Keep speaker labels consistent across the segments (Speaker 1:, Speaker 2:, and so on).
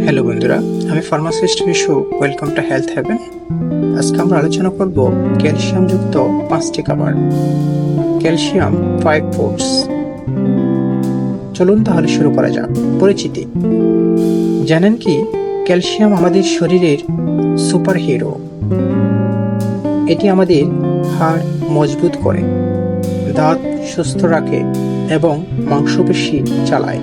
Speaker 1: Hello বন্ধুরা, আমি pharmacist Bishu welcome to Health Haven আজকে আমরা আলোচনা করব ক্যালসিয়ামযুক্ত পাঁচটি খাবার, ক্যালসিয়াম ফাইভ ফুডস চলুন তাহলে শুরু করা যাক, পরিচিতি। জানেন কি, ক্যালসিয়াম আমাদের শরীরের সুপার হিরো এটি আমাদের হাড় মজবুত করে, দাঁত সুস্থ রাখে এবং মাংসপেশি চালায়।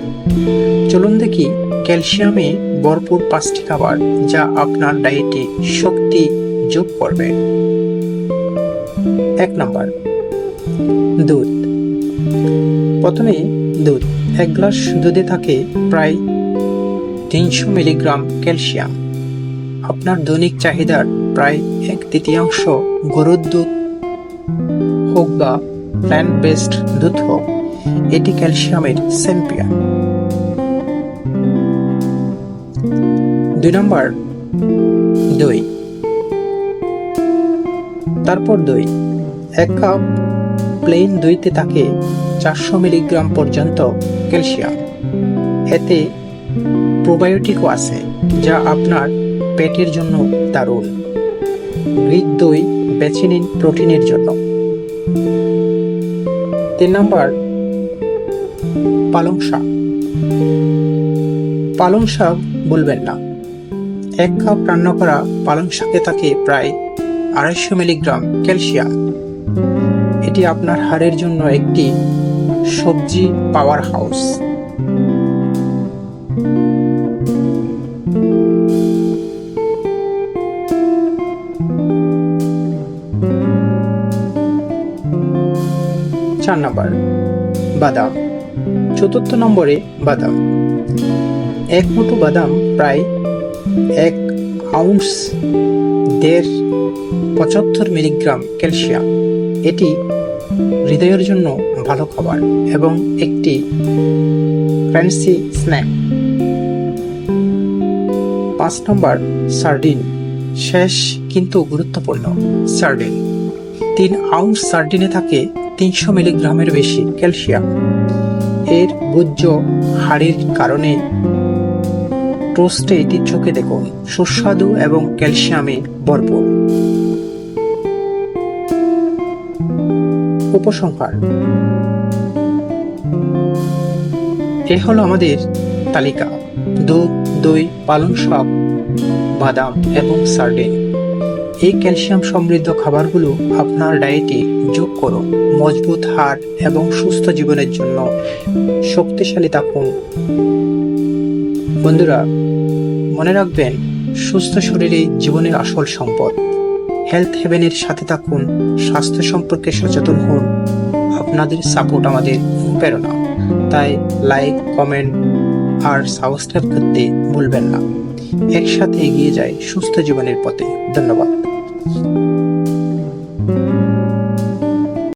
Speaker 1: চলুন দেখি ক্যালসিয়ামে ভরপুর পাঁচটি খাবার যা আপনার ডায়েটে শক্তি যোগ করবে। এক নম্বর, দুধ। প্রথমে দুধ, এক গ্লাস দুধে থাকে প্রায় তিনশো মিলিগ্রাম ক্যালসিয়াম। আপনার দৈনিক চাহিদার প্রায় এক তৃতীয়াংশ গরুর দুধ হোক বা প্ল্যান্ট বেসড দুধ হোক। এটি ক্যালসিয়ামের চ্যাম্পিয়ন দুই নম্বর, দই। তারপর দই। এক কাপ প্লেন দইতে থাকে চারশো মিলিগ্রাম পর্যন্ত ক্যালসিয়াম। এতে প্রোবায়োটিকও আছে, যা আপনার পেটের জন্য দারুণ। গ্রিক দই বেছে নিন প্রোটিনের জন্য। তিন নম্বর পালং শাক। পালং শাক বলবেন না। এক কাপ রান্না করা পালং শাকে থাকে প্রায় আড়াইশো মিলিগ্রাম ক্যালসিয়াম। এটি আপনার হাড়ের জন্য একটি সবজি পাওয়ার হাউস। চার নম্বর, বাদাম। চতুর্থ নম্বরে বাদাম। এক মুঠো বাদাম প্রায় এক আউন্স দেড় পঁচাত্তর মিলিগ্রাম ক্যালসিয়াম। এটি হৃদয়ের জন্য ভালো খাবার এবং একটি ফ্যান্সি স্ন্যাক। পাঁচ নম্বর সার্ডিন, শেষ কিন্তু গুরুত্বপূর্ণ সার্ডিন। তিন আউন্স সার্ডিনে থাকে তিনশো মিলিগ্রামের বেশি ক্যালসিয়াম। এর ভোজ্য হাড়ের কারণে। টোস্টে এটি চোখে দেখুন, সুস্বাদু এবং ক্যালসিয়ামে ভরপুর। উপসংহার। এ হলো আমাদের তালিকা। দুধ, দই, পালং শাক, বাদাম এবং সার্ডিন। এই ক্যালসিয়াম সমৃদ্ধ খাবারগুলো আপনার ডায়েটে যোগ করুন মজবুত হাড় এবং সুস্থ জীবনের জন্য শক্তিশালী থাকুন বন্ধুরা, মনে রাখবেন, সুস্থ শরীরে জীবনের আসল সম্পদ। হেলথ হেভেনের সাথে থাকুন, স্বাস্থ্য সম্পর্কে সচেতন হন। আপনাদের সাপোর্ট আমাদের প্রেরণা তাই লাইক কমেন্ট আর সাবস্ক্রাইব করতে ভুলবেন না। একসাথে এগিয়ে যায় সুস্থ জীবনের পথে। ধন্যবাদ।